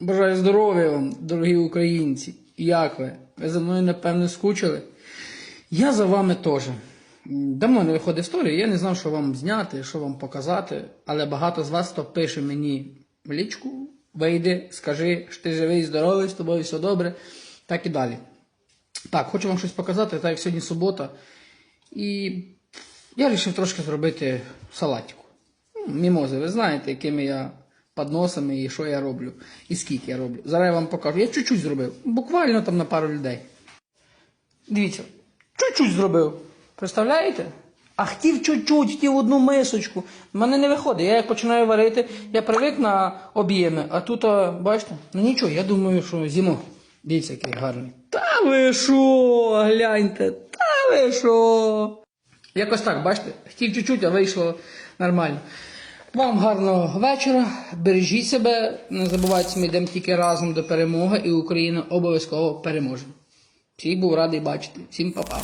Бажаю здоров'я вам, дорогі українці. Як ви? Ви за мною, напевно, скучили? Я за вами теж. Давно не виходить історія, я не знав, що вам зняти, що вам показати, але багато з вас то пише мені в лічку, вийди, скажи, що ти живий, здоровий, з тобою все добре, так і далі. Так, хочу вам щось показати, так як сьогодні субота. І я вирішив трошки зробити салатику. Мімози, ви знаєте, якими я подносами і що я роблю, і скільки я роблю. Зараз я вам покажу. Я чуть-чуть зробив, буквально там на пару людей. Дивіться, чуть-чуть зробив. Представляєте? А хотів чуть-чуть, хотів одну мисочку. У мене не виходить. Я як починаю варити, я привик на об'єми, а тут, бачите, ну нічого, я думаю, що зімо. Дивіться, який гарний. Та ви що, гляньте, та ви що. Якось так, бачите, хотів чуть-чуть, а вийшло нормально. Вам гарного вечора, бережіть себе, не забувайте, ми йдемо тільки разом до перемоги, і Україна обов'язково переможе. Всіх був радий бачити. Всім па-па.